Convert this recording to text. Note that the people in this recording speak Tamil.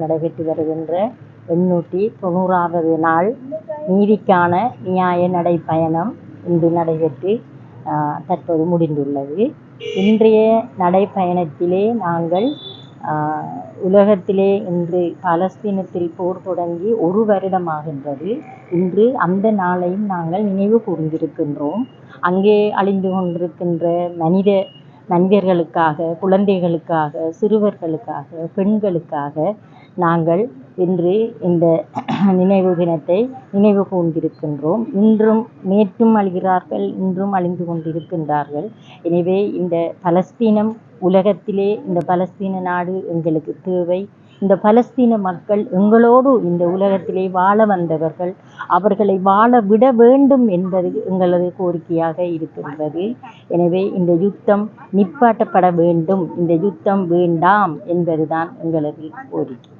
நடைபெற்று வருகின்ற எண்ணூற்றி தொண்ணூறாவது நாள் நீதிக்கான நியாய நடைப்பயணம் இன்று நடைபெற்று தற்போது முடிந்துள்ளது. இன்றைய நடைப்பயணத்திலே நாங்கள் உலகத்திலே இன்று பாலஸ்தீனத்தில் போர் தொடங்கி ஒரு வருடமாகின்றது இன்று அந்த நாளையும் நாங்கள் நினைவு கூர்ந்திருக்கின்றோம். அங்கே அழிந்து கொண்டிருக்கின்ற மனித நண்பர்களுக்காக குழந்தைகளுக்காக சிறுவர்களுக்காக பெண்களுக்காக நாங்கள் இன்று இந்த நினைவு தினத்தை நினைவு கூர்ந்திருக்கின்றோம். இன்றும் நேற்றும் அழிகிறார்கள் இன்றும் அழிந்து கொண்டிருக்கின்றார்கள். எனவே இந்த பலஸ்தீனம் உலகத்திலே இந்த பலஸ்தீன நாடு எங்களுக்கு தேவை. இந்த பலஸ்தீன மக்கள் எங்களோடு இந்த உலகத்திலே வாழ வந்தவர்கள் அவர்களை வாழ விட வேண்டும் என்பது எங்களது கோரிக்கையாக இருக்கின்றது. எனவே இந்த யுத்தம் நிப்பாட்டப்பட வேண்டும் இந்த யுத்தம் வேண்டாம் என்பதுதான் எங்களது கோரிக்கை.